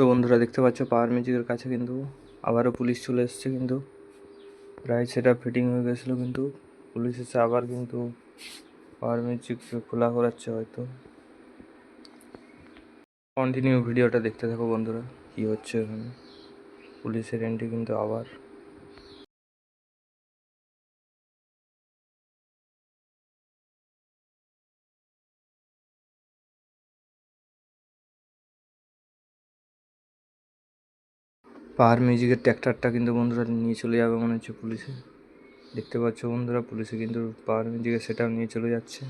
তো বন্ধুরা দেখতে পাচ্ছ, পাওয়ার মিউজিকের কাছে কিন্তু আবারও পুলিশ চলে এসছে কিন্তু। প্রায় সেটা ফিটিং হয়ে গেছিল কিন্তু। পুলিশ এসে আবার কিন্তু পাওয়ার মিউজিক খোলা করাচ্ছে হয়তো। কন্টিনিউ ভিডিওটা দেখতে থাকো বন্ধুরা, কী হচ্ছে ওখানে পুলিশের এন্ট্রি কিন্তু আবার পাওয়ার মিউজিকের ট্র্যাক্টরটা কিন্তু বন্ধুরা নিয়ে চলে যাবে মনে হচ্ছে পুলিশে। দেখতে পাচ্ছ বন্ধুরা, পুলিশে কিন্তু পাওয়ার মিউজিকের সেটাও নিয়ে চলে যাচ্ছে।